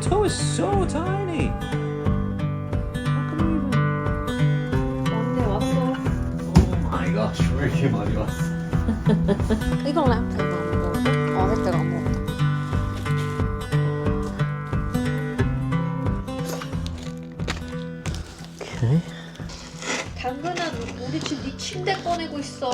Toe is so tiny. 언니 왔어. Oh my gosh, 왜 이렇게 많이 왔어? 이건 램프 이거 안 먹어. 어릴 때가 안. Okay. 당근아, 우리 집 네 침대 꺼내고 있어.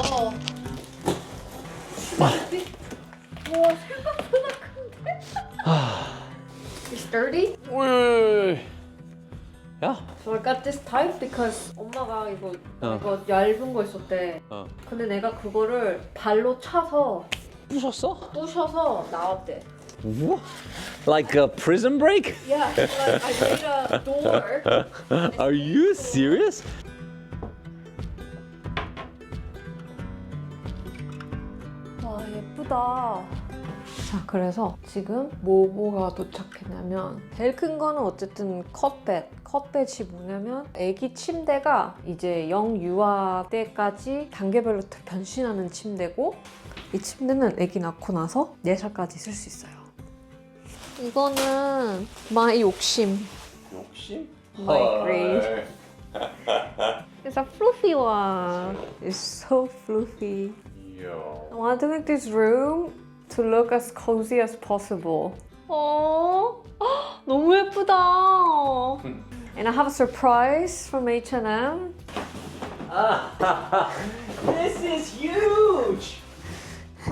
So I got this type because 엄마가 이거 어. 이거 얇은 거 있었대. 어. 근데 내가 그거를 발로 차서 부셨어? 부셔서 나왔대. What? Like a prison break? Yeah, like I made a door. Are you serious? 와 예쁘다. 자 그래서 지금 뭐뭐가 도착 했냐면 제일 큰 거는 어쨌든 컷벳. 컷벳이 뭐냐면 아기 침대가 이제 영유아 때까지 단계별로 변신하는 침대고 이 침대는 아기 낳고 나서 4살까지 쓸 수 있어요. 이거는 마이 욕심. 욕심? My grade. It's a fluffy one. It's so fluffy. Yo. I want to make this room to look as cozy as possible. 어, 너무 예쁘다. And I have a surprise from H&M. this is huge!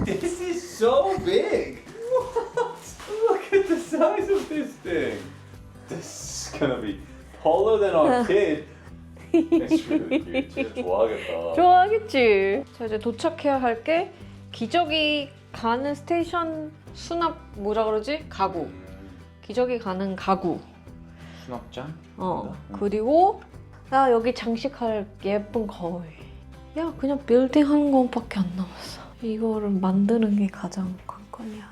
This is so big! What? Look at the size of this thing! This is gonna be taller than our kid. It's really cute. 진짜 좋아하겠다. 좋아하겠지. 자 이제 도착해야 할 게 기저귀 가는 스테이션 수납 뭐라 그러지? 가구. 기저귀 가는 가구. 수납장? 어 그리고 나 여기 장식할 예쁜 거울. 야 그냥 빌딩 하는 것밖에 안 남았어. 이거를 만드는 게 가장 관건이야.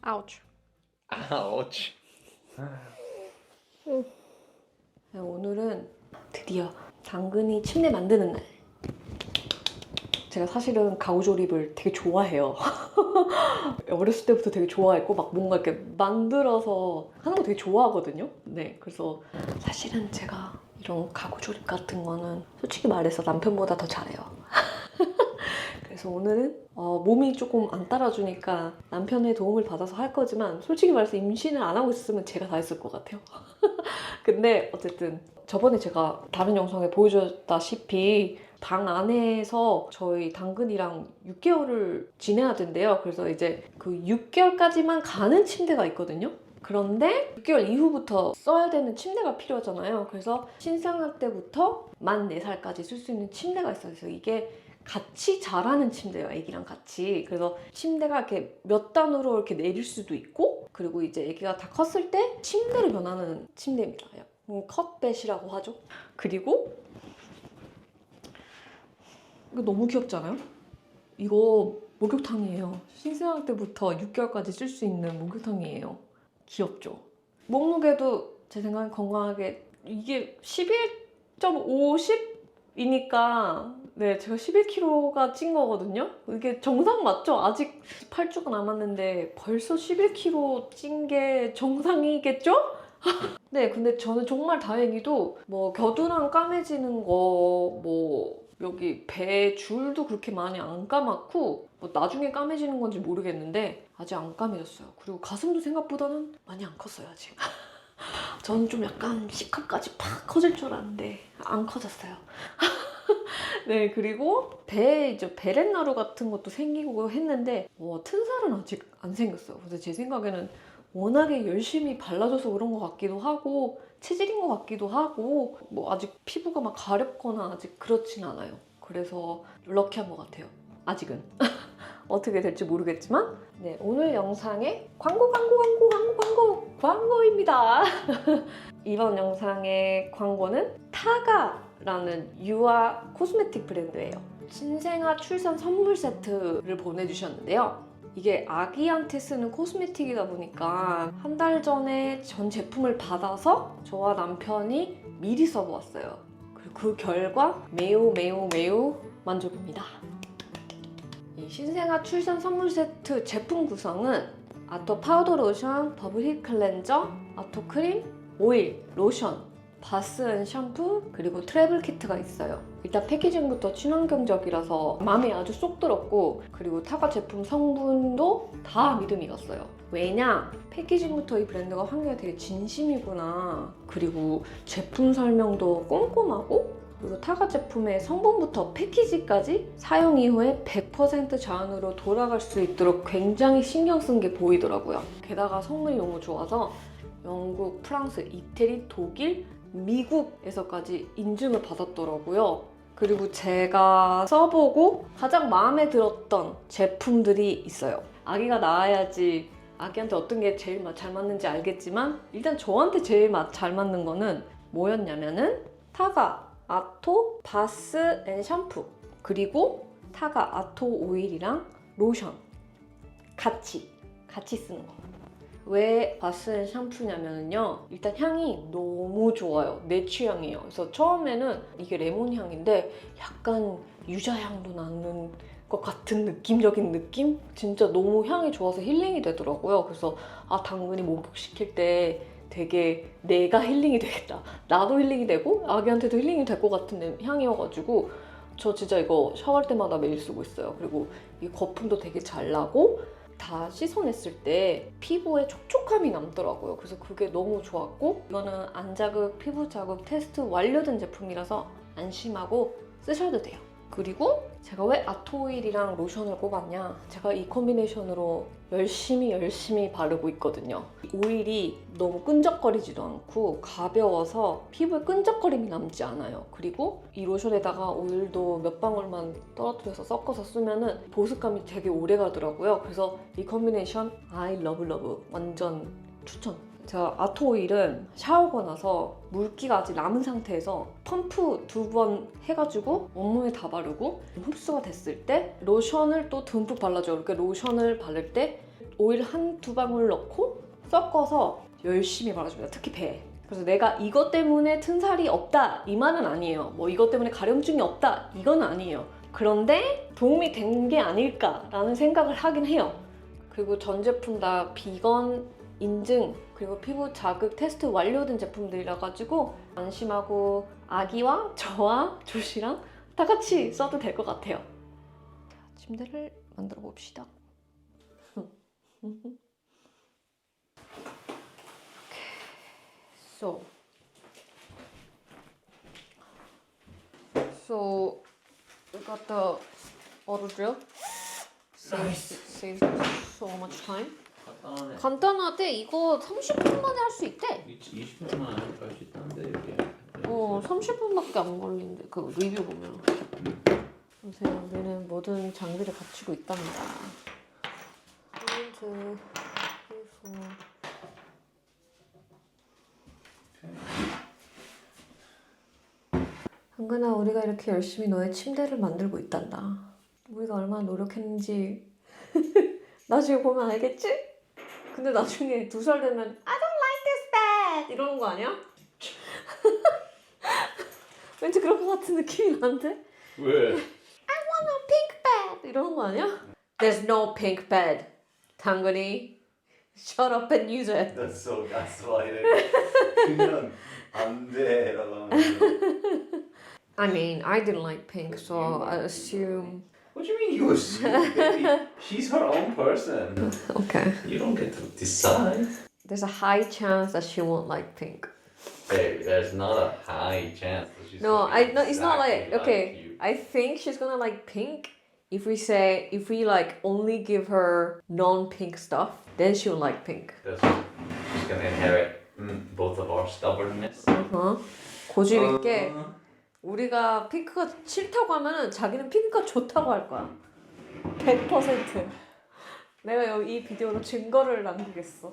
아우치. Ouch. 네, 오늘은 드디어 당근이 침대 만드는 날. 제가 사실은 가구 조립을 되게 좋아해요. 어렸을 때부터 되게 좋아했고 막 뭔가 이렇게 만들어서 하는 거 되게 좋아하거든요. 네, 그래서 사실은 제가 이런 가구 조립 같은 거는 솔직히 말해서 남편보다 더 잘해요. 그래서 오늘은 어, 몸이 조금 안 따라주니까 남편의 도움을 받아서 할 거지만 솔직히 말해서 임신을 안 하고 있었으면 제가 다 했을 것 같아요. 근데 어쨌든 저번에 제가 다른 영상에 보여줬다시피 방 안에서 저희 당근이랑 6개월을 지내야 된대요. 그래서 이제 그 6개월까지만 가는 침대가 있거든요. 그런데 6개월 이후부터 써야 되는 침대가 필요하잖아요. 그래서 신생아 때부터 만 4살까지 쓸 수 있는 침대가 있어요. 그래서 이게 같이 자라는 침대예요. 애기랑 같이. 그래서 침대가 이렇게 몇 단으로 이렇게 내릴 수도 있고 그리고 이제 애기가 다 컸을 때 침대로 변하는 침대입니다. 음, 컷벳이라고 하죠. 그리고 이거 너무 귀엽지 않아요? 이거 목욕탕이에요. 신생아 때부터 6개월까지 쓸 수 있는 목욕탕이에요. 귀엽죠? 몸무게도 제 생각엔 건강하게 이게 11.50 이니까 네 제가 11kg가 찐 거거든요. 이게 정상 맞죠? 아직 8주가 남았는데 벌써 11kg 찐 게 정상이겠죠? 네, 근데 저는 정말 다행히도 뭐 겨드랑 까매지는 거, 뭐 여기 배 줄도 그렇게 많이 안 감았고 뭐 나중에 까매지는 건지 모르겠는데 아직 안 까매졌어요. 그리고 가슴도 생각보다는 많이 안 컸어요 아직. 저는 좀 약간 C컵까지 팍 커질 줄 알았는데 안 커졌어요. 네 그리고 배에 이제 베렌나루 같은 것도 생기고 했는데 와, 튼살은 아직 안 생겼어요. 그래서 제 생각에는 워낙에 열심히 발라줘서 그런 것 같기도 하고 체질인 것 같기도 하고 뭐 아직 피부가 막 가렵거나 아직 그렇진 않아요. 그래서 럭키한 것 같아요. 아직은 어떻게 될지 모르겠지만 네 오늘 영상에 광고 광고 광고 광고 광고 광고입니다. 이번 영상의 광고는 타가라는 유아 코스메틱 브랜드예요. 신생아 출산 선물 세트를 보내주셨는데요. 이게 아기한테 쓰는 코스메틱이다 보니까 한 달 전에 전 제품을 받아서 저와 남편이 미리 써보았어요. 그리고 그 결과 매우 매우 매우 만족입니다. 이 신생아 출산 선물 세트 제품 구성은 아토 파우더 로션, 버블 힐 클렌저, 아토 크림, 오일, 로션, 바스 앤 샴푸, 그리고 트래블 키트가 있어요. 일단 패키징부터 친환경적이라서 마음에 아주 쏙 들었고 그리고 타가 제품 성분도 다 믿음이 갔어요. 왜냐? 패키징부터 이 브랜드가 환경에 되게 진심이구나. 그리고 제품 설명도 꼼꼼하고 그리고 타가 제품의 성분부터 패키지까지 사용 이후에 100% 자연으로 돌아갈 수 있도록 굉장히 신경 쓴 게 보이더라고요. 게다가 성분이 너무 좋아서 영국, 프랑스, 이태리, 독일, 미국에서까지 인증을 받았더라고요. 그리고 제가 써보고 가장 마음에 들었던 제품들이 있어요. 아기가 나와야지 아기한테 어떤 게 제일 마- 잘 맞는지 알겠지만 일단 저한테 제일 마- 잘 맞는 거는 뭐였냐면은 타가 아토 바스 앤 샴푸 그리고 타가 아토 오일이랑 로션 같이 같이 쓰는 거. 왜 바스 앤 샴푸냐면요. 일단 향이 너무 좋아요. 내 취향이에요. 그래서 처음에는 이게 레몬 향인데 약간 유자향도 나는 것 같은 느낌적인 느낌? 진짜 너무 향이 좋아서 힐링이 되더라고요. 그래서 아 당근이 목욕시킬 때 되게 내가 힐링이 되겠다. 나도 힐링이 되고 아기한테도 힐링이 될 것 같은 향이어가지고 저 진짜 이거 샤워할 때마다 매일 쓰고 있어요. 그리고 이 거품도 되게 잘 나고 다 씻어냈을 때 피부에 촉촉함이 남더라고요. 그래서 그게 너무 좋았고 이거는 안자극 피부 자극 테스트 완료된 제품이라서 안심하고 쓰셔도 돼요. 그리고 제가 왜 아토오일이랑 로션을 꼽았냐? 제가 이 컨비네이션으로 열심히 열심히 바르고 있거든요. 오일이 너무 끈적거리지도 않고 가벼워서 피부에 끈적거림이 남지 않아요. 그리고 이 로션에다가 오일도 몇 방울만 떨어뜨려서 섞어서 쓰면 은 보습감이 되게 오래 가더라고요. 그래서 이 컨비네이션 I love love 완전 추천. 제가 아토 오일은 샤워하고 나서 물기가 아직 남은 상태에서 펌프 두 번 해가지고 온몸에 다 바르고 흡수가 됐을 때 로션을 또 듬뿍 발라줘요. 이렇게 로션을 바를 때 오일 한 두 방울 넣고 섞어서 열심히 발라줍니다. 특히 배에. 그래서 내가 이것 때문에 튼살이 없다 이 말은 아니에요. 뭐 이것 때문에 가려움증이 없다 이건 아니에요. 그런데 도움이 된 게 아닐까라는 생각을 하긴 해요. 그리고 전 제품 다 비건 인증 그리고 피부 자극 테스트 완료된 제품들이라 가지고 안심하고 아기와 저와 조씨랑 다 같이 써도 될 것 같아요. 자, 침대를 만들어 봅시다. So, so we got the auto drill. Saves, saves so much time. 간단하네. 간단하대 이거 30분 만에 할 수 있대. 20분만 할수 있다는데 이렇게. 어, 30분밖에 안 걸린대. 그 리뷰 보면. 보세요. 얘는 모든 장비를 갖추고 있답니다. 렌즈, 그리고 한근아, 우리가 이렇게 열심히 너의 침대를 만들고 있단다. 우리가 얼마나 노력했는지 나중에 보면 알겠지? 근데 나중에 두 살 되면 I don't like this bed 이러는 거 아니야? 왠지 그럴 것 같은 느낌이 나는데? 왜? pink bed 이러는 거 아니야? There's no pink bed. 당근이 shut up and use it. That's so gaslighting. 그냥 안 돼라고 하면서. I mean, I didn't like pink, so I assume. What do you mean you assume, baby? She's her own person. Okay. You don't get to decide. There's a high chance that she won't like pink. Babe, there's not a high chance that she's No, gonna I be no, it's not like exactly okay. you. I think she's gonna like pink. If we say if we like only give her non-pink stuff, then she'll like pink. That's- She's gonna inherit mm, both of our stubbornness. 어? 고집 있게 어, 우리가 핑크가 싫다고 하면은 자기는 핑크가 좋다고 할 거야. 100%. 내가 여기 이 비디오로 증거를 남기겠어.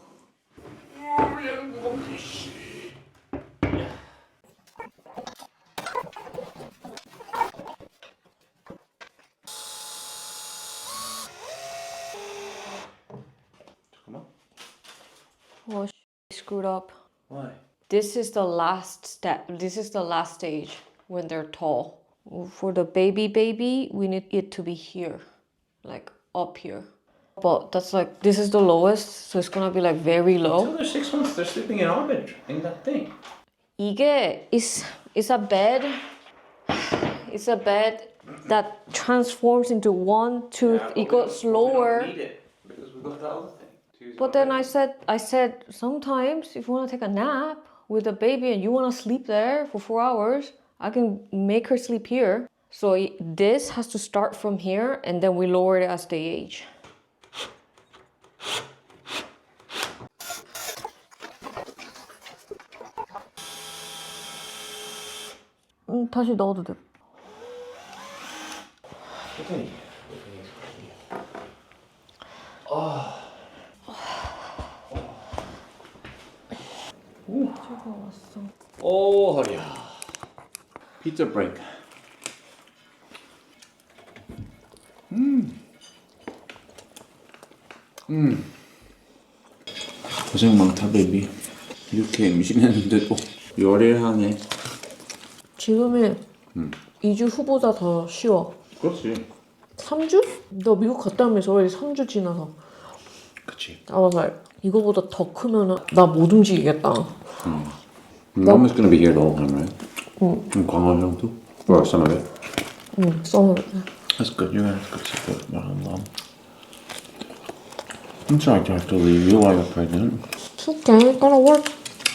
잠깐만. Oh, screwed up. Why? This is the last step. This is the last stage when they're tall. For the baby baby, we need it to be here, like up here. But that's like this is the lowest, so it's gonna be like very low. Until they're six months, they're sleeping in our bed in that thing. 이게 is is a bed. It's a bed that transforms into one it goes lower. need it because we got the other thing. But then I said, I said sometimes if you want to take a nap with a baby and you want to sleep there for four hours, I can make her sleep here. So i- this has to start from here, and then we lower it as they age. 음, 다시 넣어도 돼. 오 허리야. 피자 브레 이크. 음. 고생 많다 베이비. 이렇게 임신했는데도 열일 하네. 지금이 2주 후보다 더 쉬워. 그렇지. 3주? 너 미국 갔다 오면서 3주 지나서 그치. Like 이거보다 더 크면 나못 움직이겠다. Mom is gonna be here the whole time, right? That's good. You're gonna have to my mom. I'm sorry to have to leave you while you're pregnant. It's okay. It's gonna work.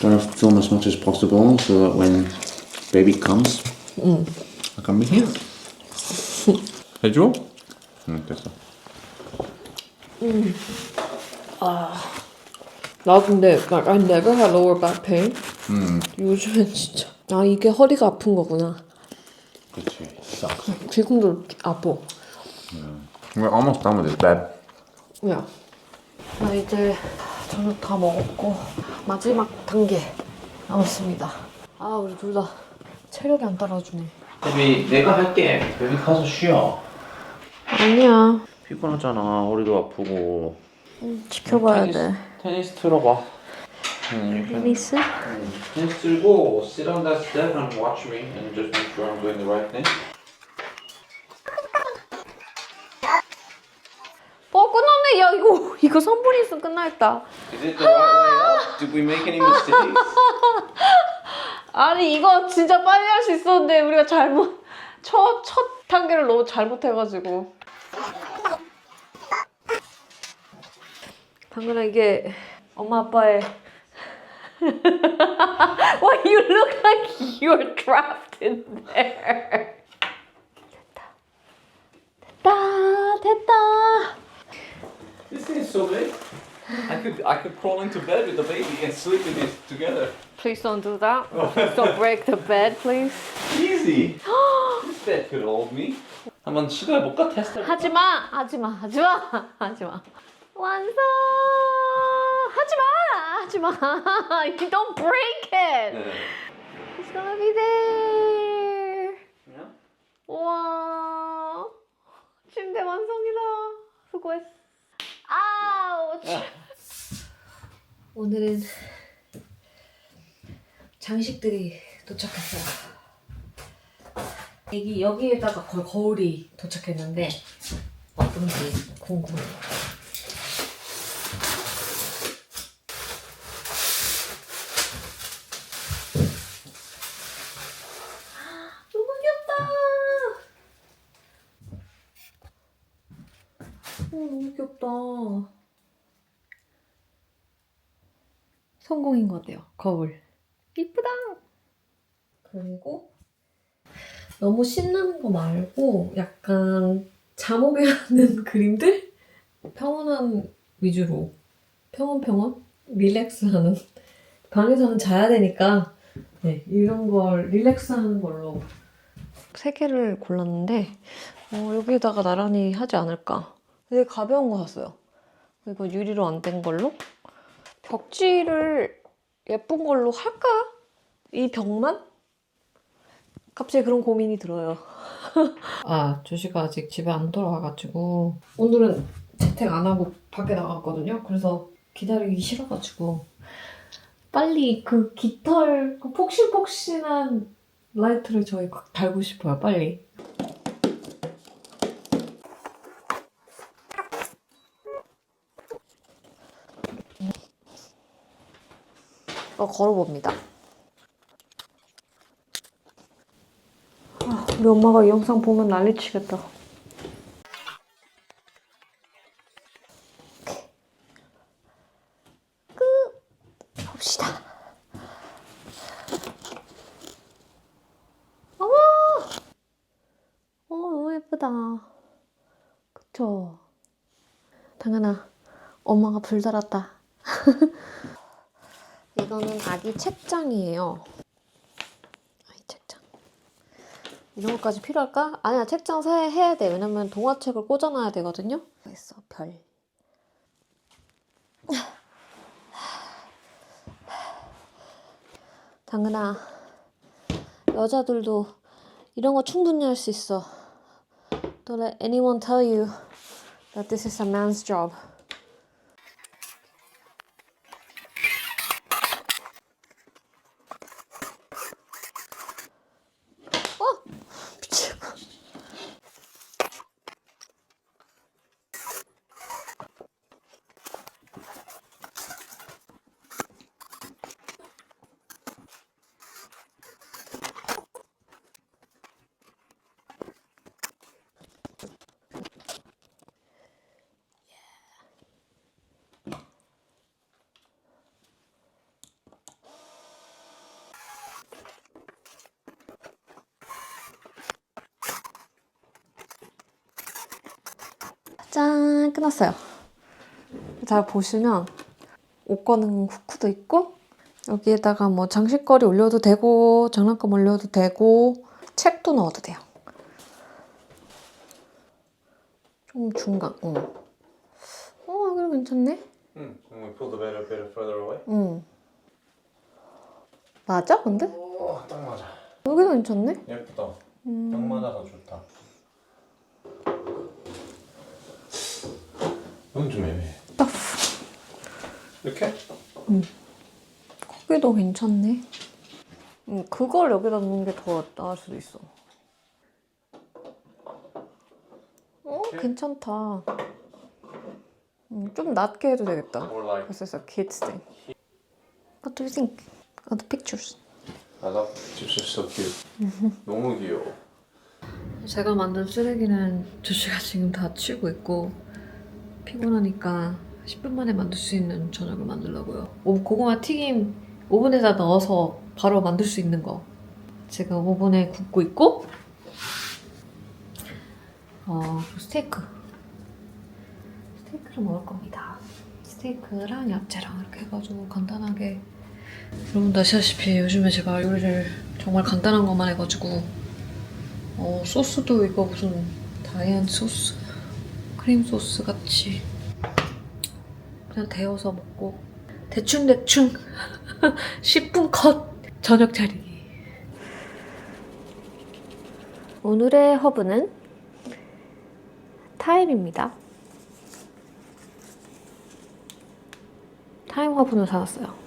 Try to film as much as possible so that when baby comes, mm. I can be here. hey, Joel. Okay, so. Mm. Uh, not like I never had lower back pain. 요즘엔 진짜 아 이게 허리가 아픈 거구나. 그치. Sucks. 지금도 아파. We're almost done with this bed. 야, 나 이제 저녁 다 먹었고 마지막 단계 남았습니다. 아 우리 둘 다 체력이 안 따라주네. 베비, 내가 할게. 베비 가서 쉬어. 아니야. 피곤하잖아. 허리도 아프고. 지켜봐야 테니스, 돼. 테니스 틀어봐. 응, 테니스? 테니스 들고 sit on that step and watch me and just make sure I'm doing the right thing. 어 끝났네. 야 이거 이거 3분 있으면 끝나겠다. Is it the right way up? Did we make any mistakes? 아니 이거 진짜 빨리 할 수 있었는데 우리가 잘못 첫, 첫 단계를 너무 잘못해가지고 당근아 이게 엄마 아빠의 Why you look like you're trapped in there 됐다 됐다 됐다 This thing is so big. I could I could crawl into bed with the baby and sleep in it together. Please don't do that Please don't break the bed please Easy. this bed could hold me. 한번 시도해 볼까? 테스트. 하지마 하지마 하지마 하지마 완성 하지 마! 하지 마! You don't break it! it's gonna be there! Yeah. 와. 침대 완성이다. 수고했어. 아우치 오늘은 장식들이 도착했어요. 여기 여기에다가 거, 거울이 도착했는데 어떤지 궁금해요. 너무 귀엽다. 어, 너무 귀엽다. 성공인 것 같아요. 거울. 이쁘다. 그리고 너무 신나는 거 말고 약간 잠오게 하는 그림들? 평온한 위주로 평온 평온? 릴렉스하는 방에서는 자야 되니까 네, 이런 걸 릴렉스하는 걸로 세 개를 골랐는데 어, 여기에다가 나란히 하지 않을까 되게 가벼운 거 샀어요 이거 유리로 안 된 걸로 벽지를 예쁜 걸로 할까? 이 벽만? 갑자기 그런 고민이 들어요. 아, 조시가 아직 집에 안 돌아와가지고 오늘은 재택 안 하고 밖에 나갔거든요. 그래서 기다리기 싫어가지고 빨리 그 깃털, 그 폭신폭신한 라이트를 저희 달고 싶어요. 빨리. 걸어봅니다. 아, 우리 엄마가 이 영상 보면 난리치겠다. 끝! 봅시다. 어머! 어, 너무 예쁘다. 그쵸? 당연아, 엄마가 불 달았다. 이거는 아기 책장이에요. 아이 책장. 이런 것까지 필요할까? 아니야, 책장 사 해야 돼. 왜냐면 동화책을 꽂아놔야 되거든요. 있어, 별. 당근아, 여자들도 이런 거 충분히 할 수 있어. Don't let anyone tell you that this is a man's job. 미치고. 짠 끝났어요. 잘 보시면 옷 거는 후크도 있고 여기에다가 뭐 장식거리 올려도 되고 장난감 올려도 되고 책도 넣어도 돼요. 좀 중간. 응. 어 여기 괜찮네. Hmm. Can we pull the bed a bit further away? 응. 맞아 근데 어, 딱 맞아. 여기도 괜찮네. 예쁘다. 딱 음. 맞아서 좋다. 이건 좀 애매해. 이렇게? 거기도 괜찮네. 음, 그걸 여기다 놓는 게 더 나을 수도 있어. 어, 괜찮다. 음, 좀 낮게 해도 되겠다. This is a kids thing. What do you think of the pictures? I love it's just so cute. 너무 귀여워. 제가 만든 쓰레기는 조씨가 지금 다 치우고 있고 피곤하니까 10분 만에 만들 수 있는 저녁을 만들려고요. 오, 고구마 튀김 오븐에다 넣어서 바로 만들 수 있는 거 지금 오븐에 굽고 있고 어, 스테이크 스테이크를 먹을 겁니다. 스테이크랑 야채랑 이렇게 해가지고 간단하게 여러분도 아시다시피 요즘에 제가 요리를 정말 간단한 것만 해가지고 어, 소스도 이거 무슨 다이앤 소스? 크림 소스 같이 그냥 데워서 먹고 대충대충. 10분 컷. 저녁 차리기 오늘의 허브는 타임입니다. 타임 허브는 사왔어요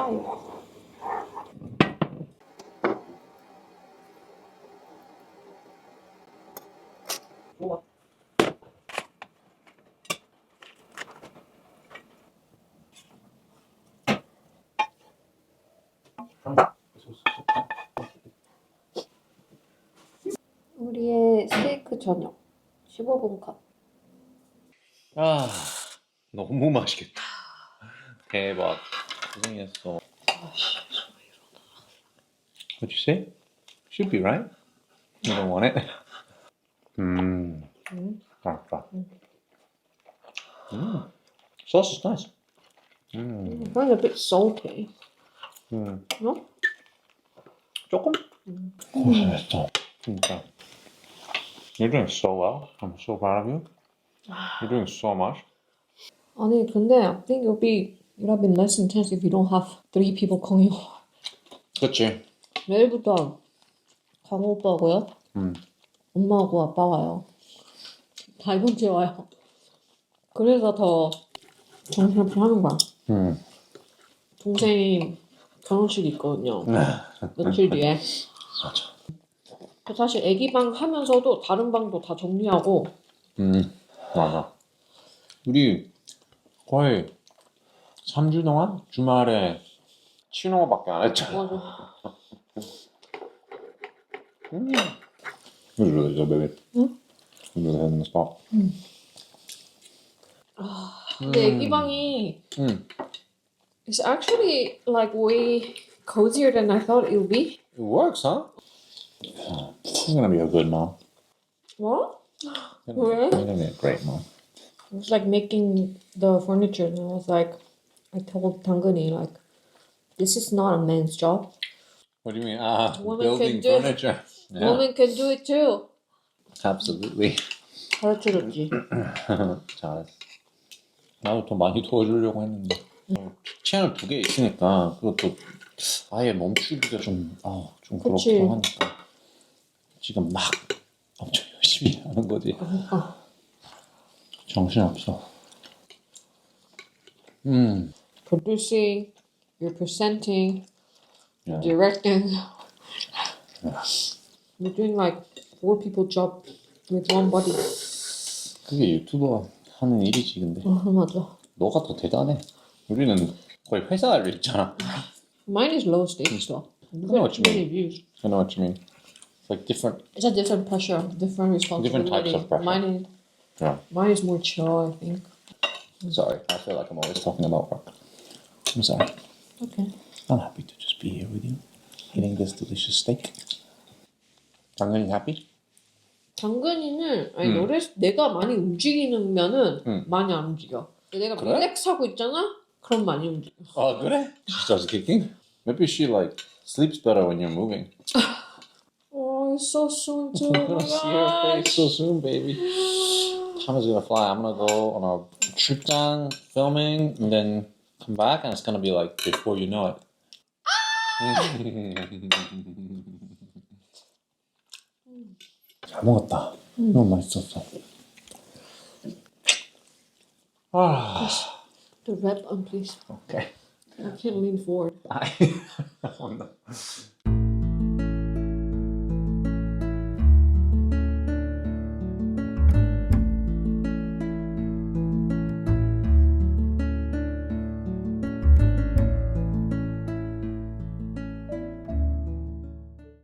짜요. 우리의 스테이크 저녁 15분 컷. 아 너무 맛있겠다. 대박. 고생했어. What'd you say? Should be right. You don't want it. 음. 음. 맛있다. 음. Sauce is nice. 음. Kind of a bit salty. 음. No? 조금? 음. 고생했어. 진짜. You're doing so well. I'm so proud of you. You're doing so much. 아니 근데 I think it'll be it would have been less intense if you don't have three people coming. 그치? 내일부터 강호 오빠고요. 음. 엄마하고 아빠 와요. 다 이번 주에 와요. 그래서 더 정신없이 하는 거야. 음. 동생이 결혼식이 있거든요. 며칠 뒤에. 맞아. 그 사실 애기 방 하면서도 다른 방도 다 정리하고 음. 맞아. 우리 거의 3주 동안 주말에 치노밖에 안 했잖아. 맞아. 음. It was really good, baby. 응? You really had in the spot. 근데 애기 방이 음. It's actually like way cozier than I thought it would be. It works, huh? Oh, you're gonna be a good mom. What? You're gonna, Really? be, you're gonna be a great mom. It was like making the furniture, and I was like, I told Tangani like, this is not a man's job. What do you mean? Ah, Woman building can do- furniture. Yeah, Women can do it too. absolutely. 가르쳐줬지. 잘했어. 나도 더 많이 도와주려고 했는데 채널 두 개 있으니까 그것도 아예 멈추기가 좀, 아, 좀 그치. 그렇고 하니까 지금 막 엄청 열심히 하는 거지. 그러니까 정신 없어. 음, producing, you're presenting, 야, directing. You're doing like four people job with one body. 그게 유튜버 하는 일이지 근데 어, 맞아. 너가 더 대단해. 우리는 거의 회사를 있잖아. Mine is low stakes though. You know what get you too many views. I know what you mean. It's like different. It's a different pressure, different responsibility. types of pressure. Mine is, Yeah. mine is more chill, I think. Sorry, I feel like I'm always talking about work. I'm sorry. Okay. I'm happy to just be here with you, eating this delicious steak. 당연히 happy? 당근이는 아니 음. 노래 내가 많이 움직이면은 음. 많이 안 움직여. 근데 내가 그래? 릴렉스하고 있잖아. 그럼 많이 움직여. 아 그래? She starts kicking. Maybe she like sleeps better when you're moving. Oh, it's so soon too. I'm gonna see your face so soon, baby. Time is gonna fly. I'm gonna go on a trip down filming and then Come back, and it's gonna be like before you know it. 잘 먹었다. 너무 맛있었어. 아, The wrap on, please. 오케이. I can't lean forward. I, oh no.